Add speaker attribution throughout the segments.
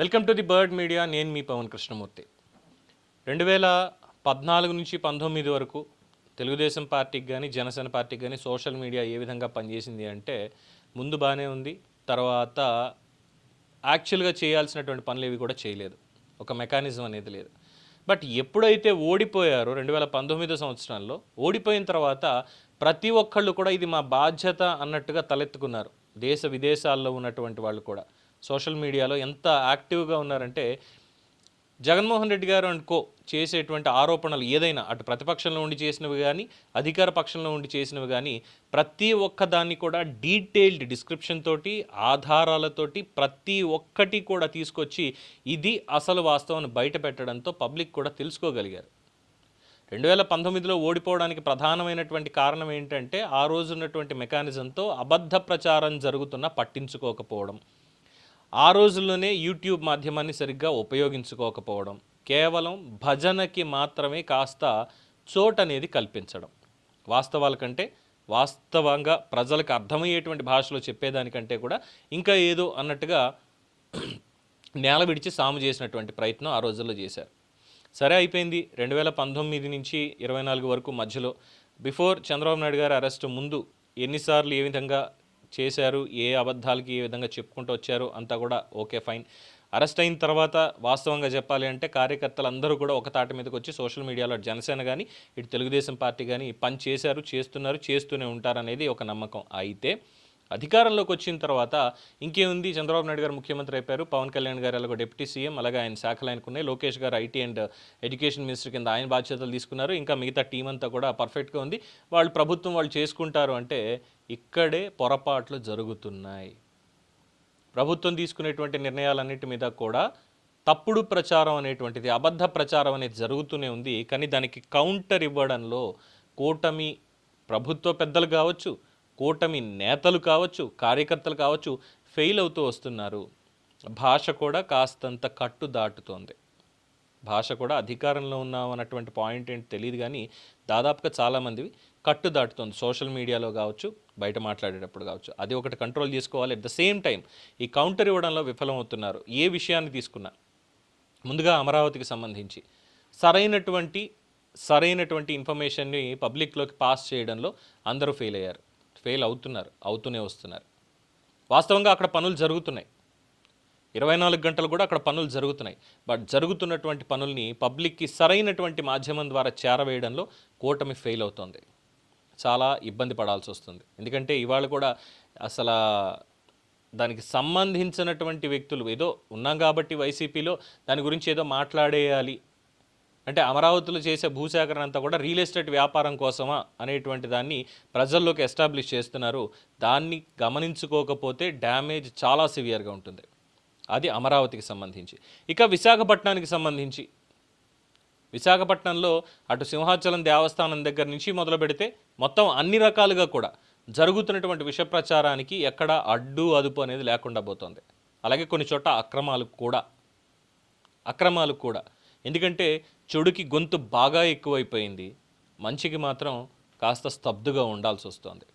Speaker 1: Welcome to the bird media. నేను మీ పవన్ కృష్ణమూర్తి. రెండు వేల పద్నాలుగు నుంచి పంతొమ్మిది వరకు తెలుగుదేశం పార్టీకి కానీ జనసేన పార్టీకి కానీ సోషల్ మీడియా ఏ విధంగా పనిచేసింది అంటే ముందు బాగానే ఉంది. తర్వాత యాక్చువల్గా చేయాల్సినటువంటి పనులు ఏవి కూడా చేయలేదు. ఒక మెకానిజం అనేది లేదు. బట్ ఎప్పుడైతే ఓడిపోయారో రెండు వేల పంతొమ్మిదో సంవత్సరంలో ఓడిపోయిన తర్వాత ప్రతి ఒక్కళ్ళు కూడా ఇది మా బాధ్యత అన్నట్టుగా తలెత్తుకున్నారు. దేశ విదేశాల్లో ఉన్నటువంటి వాళ్ళు కూడా. సోషల్ మీడియాలో ఎంత యాక్టివ్గా ఉన్నారంటే జగన్మోహన్ రెడ్డి గారు అండ్ కో చేసేటువంటి ఆరోపణలు ఏదైనా అటు ప్రతిపక్షంలో ఉండి చేసినవి కానీ అధికార పక్షంలో ఉండి చేసినవి కానీ ప్రతి ఒక్కదాన్ని కూడా డీటెయిల్డ్ డిస్క్రిప్షన్ తోటి ఆధారాలతోటి ప్రతి ఒక్కటి కూడా తీసుకొచ్చి ఇది అసలు వాస్తవాన్ని బయట పెట్టడంతో పబ్లిక్ కూడా తెలుసుకోగలిగారు. రెండు వేల పంతొమ్మిదిలో ఓడిపోవడానికి ప్రధానమైనటువంటి కారణం ఏంటంటే ఆ రోజున్నటువంటి మెకానిజంతో అబద్ధ ప్రచారం జరుగుతున్న పట్టించుకోకపోవడం. ఆ రోజుల్లోనే యూట్యూబ్ మాధ్యమాన్ని సరిగ్గా ఉపయోగించుకోకపోవడం కేవలం భజనకి మాత్రమే కాస్త చోటు అనేది కల్పించడం. వాస్తవాల కంటే వాస్తవంగా ప్రజలకు అర్థమయ్యేటువంటి భాషలో చెప్పేదానికంటే కూడా ఇంకా ఏదో అన్నట్టుగా నేల విడిచి సాము చేసినటువంటి ప్రయత్నం ఆ రోజుల్లో చేశారు. సరే అయిపోయింది. రెండు వేల పంతొమ్మిది నుంచి ఇరవై నాలుగు వరకు మధ్యలో బిఫోర్ చంద్రబాబు నాయుడు గారి అరెస్ట్ ముందు ఎన్నిసార్లు ఏ విధంగా చేశారు ఏ అబద్ధాలకి ఏ విధంగా చెప్పుకుంటూ వచ్చారు అంతా కూడా ఓకే ఫైన్. అరెస్ట్ అయిన తర్వాత వాస్తవంగా చెప్పాలి అంటే కార్యకర్తలు అందరూ కూడా ఒక తాటి మీదకి వచ్చి సోషల్ మీడియాలో జనసేన కానీ ఇటు తెలుగుదేశం పార్టీ కానీ పని చేశారు చేస్తున్నారు చేస్తూనే ఉంటారనేది ఒక నమ్మకం. అయితే అధికారంలోకి వచ్చిన తర్వాత ఇంకేముంది? చంద్రబాబు నాయుడు గారు ముఖ్యమంత్రి అయిపోయారు. పవన్ కళ్యాణ్ గారు అలాగే డిప్యూటీ సీఎం అలాగే ఆయన శాఖలు ఆయనకున్నాయి లోకేష్ గారు ఐటీ అండ్ ఎడ్యుకేషన్ మినిస్టర్ కింద ఆయన బాధ్యతలు తీసుకున్నారు. ఇంకా మిగతా టీం అంతా కూడా పర్ఫెక్ట్గా ఉంది. వాళ్ళు ప్రభుత్వం వాళ్ళు చేసుకుంటారు అంటే ఇక్కడే పొరపాట్లు జరుగుతున్నాయి. ప్రభుత్వం తీసుకునేటువంటి నిర్ణయాలన్నిటి మీద కూడా తప్పుడు ప్రచారం అనేటువంటిది అబద్ధ ప్రచారం అనేది జరుగుతూనే ఉంది. కానీ దానికి కౌంటర్ ఇవ్వడంలో కూటమి ప్రభుత్వ పెద్దలు కావచ్చు కూటమి నేతలు కావచ్చు కార్యకర్తలు కావచ్చు ఫెయిల్ అవుతూ వస్తున్నారు. భాష కూడా కాస్తంత కట్టు దాటుతోంది. భాష కూడా అధికారంలో ఉన్నాం అన్నటువంటి పాయింట్ ఏంటి తెలియదు కానీ దాదాపుగా చాలామందివి కట్టు దాటుతుంది. సోషల్ మీడియాలో కావచ్చు బయట మాట్లాడేటప్పుడు కావచ్చు. అది ఒకటి కంట్రోల్ చేసుకోవాలి. అట్ ద సేమ్ టైం ఈ కౌంటర్ ఇవ్వడంలో విఫలమవుతున్నారు. ఏ విషయాన్ని తీసుకున్నా ముందుగా అమరావతికి సంబంధించి సరైనటువంటి సరైనటువంటి ఇన్ఫర్మేషన్ని పబ్లిక్లోకి పాస్ చేయడంలో అందరూ ఫెయిల్ అయ్యారు. ఫెయిల్ అవుతున్నారు అవుతూనే వస్తున్నారు. వాస్తవంగా అక్కడ పనులు జరుగుతున్నాయి. ఇరవై నాలుగు గంటలు కూడా అక్కడ పనులు జరుగుతున్నాయి. బట్ జరుగుతున్నటువంటి పనుల్ని పబ్లిక్కి సరైనటువంటి మాధ్యమం ద్వారా చేరవేయడంలో కూటమి ఫెయిల్ అవుతుంది. చాలా ఇబ్బంది పడాల్సి వస్తుంది. ఎందుకంటే ఇవాళ కూడా అసలు దానికి సంబంధించినటువంటి వ్యక్తులు ఏదో ఉన్నాం కాబట్టి వైసీపీలో దాని గురించి ఏదో మాట్లాడేయాలి అంటే అమరావతిలో చేసే భూసేకరణ అంతా కూడా రియల్ ఎస్టేట్ వ్యాపారం కోసమా అనేటువంటి దాన్ని ప్రజల్లోకి ఎస్టాబ్లిష్ చేస్తున్నారు. దాన్ని గమనించుకోకపోతే డ్యామేజ్ చాలా సివియర్గా ఉంటుంది. అది అమరావతికి సంబంధించి. ఇక విశాఖపట్నానికి సంబంధించి. విశాఖపట్నంలో అటు సింహాచలం దేవస్థానం దగ్గర నుంచి మొదలు పెడితే మొత్తం అన్ని రకాలుగా కూడా జరుగుతున్నటువంటి విష ప్రచారానికి ఎక్కడ అడ్డు అదుపు అనేది లేకుండా పోతుంది. అలాగే కొన్ని చోట్ల అక్రమాలు కూడా. అక్రమాలు కూడా. ఎందుకంటే చెడుకి గొంతు బాగా ఎక్కువైపోయింది. మంచికి మాత్రం కాస్త స్తబ్దుగా ఉండాల్సి వస్తుంది.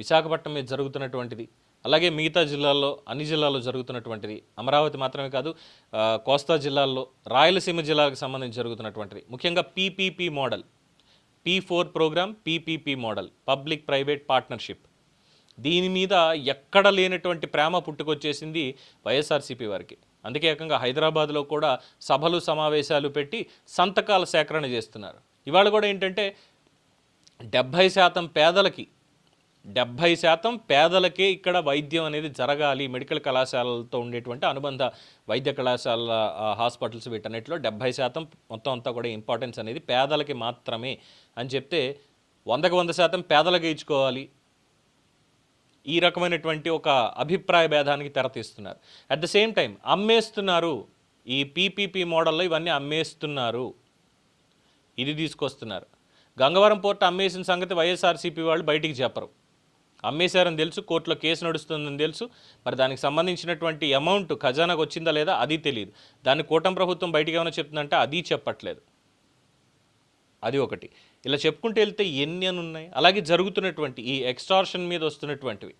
Speaker 1: విశాఖపట్నం మీద జరుగుతున్నటువంటిది అలాగే మిగతా జిల్లాల్లో అన్ని జిల్లాల్లో జరుగుతున్నటువంటిది అమరావతి మాత్రమే కాదు కోస్తా జిల్లాల్లో రాయలసీమ జిల్లాలకు సంబంధించి జరుగుతున్నటువంటిది. ముఖ్యంగా PPP model P four program PPP model public private partnership. దీని మీద ఎక్కడ లేనటువంటి ప్రేమ పుట్టుకొచ్చేసింది వైఎస్ఆర్సీపీ వారికి. అందుకే ఏకంగా హైదరాబాద్లో కూడా సభలు సమావేశాలు పెట్టి సంతకాల సేకరణ చేస్తున్నారు. ఇవాళ కూడా ఏంటంటే డెబ్భై శాతం పేదలకి డెబ్భై శాతం పేదలకే ఇక్కడ వైద్యం అనేది జరగాలి. మెడికల్ కళాశాలలతో ఉండేటువంటి అనుబంధ వైద్య కళాశాల హాస్పిటల్స్ వీటన్నిటిలో డెబ్భై శాతం మొత్తం అంతా కూడా ఇంపార్టెన్స్ అనేది పేదలకి మాత్రమే అని చెప్తే వందకు వంద శాతం పేదలకు ఇచ్చుకోవాలి. ఈ రకమైనటువంటి ఒక అభిప్రాయ భేదానికి తెరతీస్తున్నారు అట్ ద సేమ్ టైం అమ్మేస్తున్నారు. ఈ పీపీపీ మోడల్లో ఇవన్నీ అమ్మేస్తున్నారు. ఇది తీసుకొస్తున్నారు. గంగవరం పోర్ట్ అమ్మేసిన సంగతి వైఎస్ఆర్సీపీ వాళ్ళు బయటికి చెప్పరు. అమ్మేశారని తెలుసు కోర్టులో కేసు నడుస్తుందని తెలుసు. మరి దానికి సంబంధించినటువంటి అమౌంట్ ఖజానాకు వచ్చిందా లేదా అది తెలియదు దాన్ని కూటమి ప్రభుత్వం బయటికి ఏమైనా చెప్తుందంటే అది చెప్పట్లేదు. అది ఒకటి. ఇలా చెప్పుకుంటూ వెళ్తే ఎన్ని అని ఉన్నాయి? అలాగే జరుగుతున్నటువంటి ఈ ఎక్స్టార్షన్ మీద వస్తున్నటువంటివి.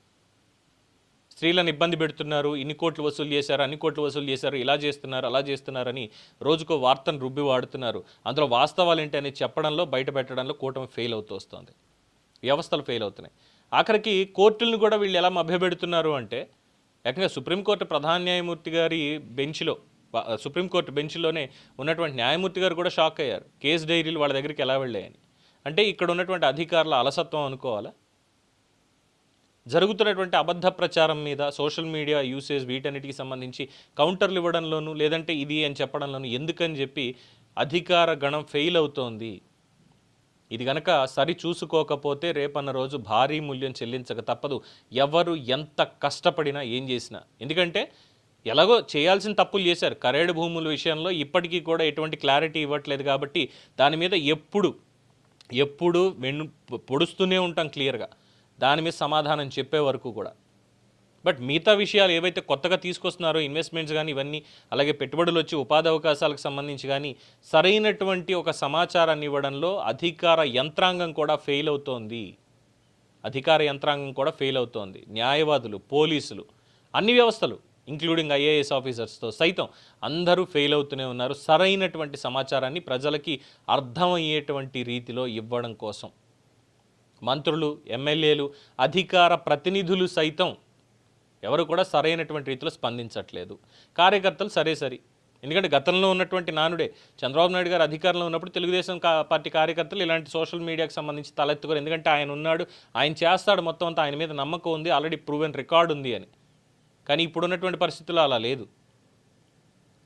Speaker 1: స్త్రీలను ఇబ్బంది పెడుతున్నారు ఇన్ని కోట్లు వసూలు చేశారు అన్ని కోట్లు వసూలు చేశారు ఇలా చేస్తున్నారు అలా చేస్తున్నారని రోజుకో వార్తను రుబ్బి వాడుతున్నారు. అందులో వాస్తవాలు ఏంటి అని చెప్పడంలో బయట పెట్టడంలో కూటమి ఫెయిల్ అవుతూ వస్తుంది. వ్యవస్థలు ఫెయిల్ అవుతున్నాయి. ఆఖరికి కోర్టులను కూడా వీళ్ళు ఎలా మభ్యపెడుతున్నారు అంటే ఏకంగా సుప్రీంకోర్టు ప్రధాన న్యాయమూర్తి గారి బెంచ్లో సుప్రీంకోర్టు బెంచ్లోనే ఉన్నటువంటి న్యాయమూర్తి గారు కూడా షాక్ అయ్యారు. కేసు డైరీలు వాళ్ళ దగ్గరికి ఎలా వెళ్ళాయని. అంటే ఇక్కడ ఉన్నటువంటి అధికారుల అలసత్వం అనుకోవాలా? జరుగుతున్నటువంటి అబద్ధ ప్రచారం మీద సోషల్ మీడియా యూసేజ్ వీటన్నిటికి సంబంధించి కౌంటర్లు ఇవ్వడంలోనూ లేదంటే ఇది అని చెప్పడంలోనూ ఎందుకని చెప్పి అధికార గణం ఫెయిల్ అవుతోంది. ఇది గనక సరి చూసుకోకపోతే రేపన్న రోజు భారీ మూల్యం చెల్లించక తప్పదు. ఎవరు ఎంత కష్టపడినా ఏం చేసినా. ఎందుకంటే ఎలాగో చేయాల్సిన తప్పులు చేశారు. కరేడు భూముల విషయంలో ఇప్పటికీ కూడా ఎటువంటి క్లారిటీ ఇవ్వట్లేదు కాబట్టి దాని మీద ఎప్పుడు ఎప్పుడు వెన్ను పొడుస్తూనే ఉంటాం క్లియర్గా. దాని మీద సమాధానం చెప్పే వరకు కూడా. బట్ మిగతా విషయాలు ఏవైతే కొత్తగా తీసుకొస్తున్నారో ఇన్వెస్ట్మెంట్స్ కానీ ఇవన్నీ అలాగే పెట్టుబడులు వచ్చి ఉపాధి అవకాశాలకు సంబంధించి కానీ సరైనటువంటి ఒక సమాచారాన్ని ఇవ్వడంలో అధికార యంత్రాంగం కూడా ఫెయిల్ అవుతోంది. అధికార యంత్రాంగం కూడా ఫెయిల్ అవుతోంది. న్యాయవాదులు పోలీసులు అన్ని వ్యవస్థలు ఇంక్లూడింగ్ ఐఏఎస్ ఆఫీసర్స్తో సైతం అందరూ ఫెయిల్ అవుతూనే ఉన్నారు. సరైనటువంటి సమాచారాన్ని ప్రజలకి అర్థమయ్యేటువంటి రీతిలో ఇవ్వడం కోసం మంత్రులు ఎమ్మెల్యేలు అధికార ప్రతినిధులు సైతం ఎవరు కూడా సరైనటువంటి రీతిలో స్పందించట్లేదు. కార్యకర్తలు సరే సరి. ఎందుకంటే గతంలో ఉన్నటువంటి నానుడే చంద్రబాబు నాయుడు గారు అధికారంలో ఉన్నప్పుడు తెలుగుదేశం కా- పార్టీ కార్యకర్తలు ఇలాంటి సోషల్ మీడియాకి సంబంధించి తలెత్తుకోరు ఎందుకంటే ఆయన ఉన్నాడు ఆయన చేస్తాడు మొత్తం అంతా ఆయన మీద నమ్మకం ఉంది ఆల్రెడీ ప్రూవెన్ రికార్డు ఉంది అని. కానీ ఇప్పుడున్నటువంటి పరిస్థితుల్లో అలా లేదు.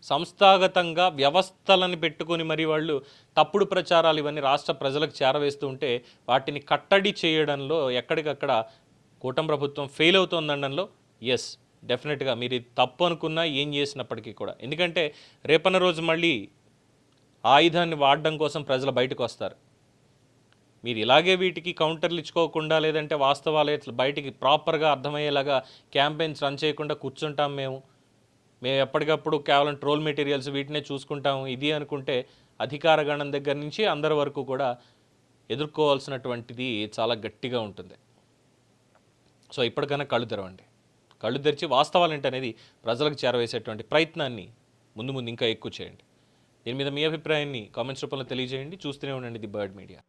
Speaker 1: సంస్థాగతంగా వ్యవస్థలను పెట్టుకొని మరి వాళ్ళు తప్పుడు ప్రచారాలు ఇవన్నీ రాష్ట్ర ప్రజలకు చేరవేస్తూ ఉంటే వాటిని కట్టడి చేయడంలో ఎక్కడికక్కడ కూటమి ప్రభుత్వం ఫెయిల్ అవుతుందనడంలో ఎస్ డెఫినెట్గా మీరు తప్పు అనుకున్నా ఏం చేసినప్పటికీ కూడా. ఎందుకంటే రేపన్న రోజు మళ్ళీ ఆయుధాన్ని వాడడం కోసం ప్రజలు బయటకు వస్తారు. మీరు ఇలాగే వీటికి కౌంటర్లు ఇచ్చుకోకుండా లేదంటే వాస్తవాలు ఇట్లా బయటికి ప్రాపర్గా అర్థమయ్యేలాగా క్యాంపెయిన్స్ రన్ చేయకుండా కూర్చుంటాం మేము. మేము ఎప్పటికప్పుడు కేవలం ట్రోల్ మెటీరియల్స్ వీటినే చూసుకుంటాము ఇది అనుకుంటే అధికార గణం దగ్గర నుంచి అందరి వరకు కూడా ఎదుర్కోవాల్సినటువంటిది చాలా గట్టిగా ఉంటుంది. సో ఇప్పటికైనా కళ్ళు తెరవండి. కళ్ళు తెరిచి వాస్తవాలు అనేది ప్రజలకు చేరవేసేటువంటి ప్రయత్నాన్ని ముందు ముందు ఇంకా ఎక్కువ చేయండి. దీని మీద మీ అభిప్రాయాన్ని కామెంట్స్ రూపంలో తెలియజేయండి. చూస్తూనే ఉండండి ది బర్డ్ మీడియా.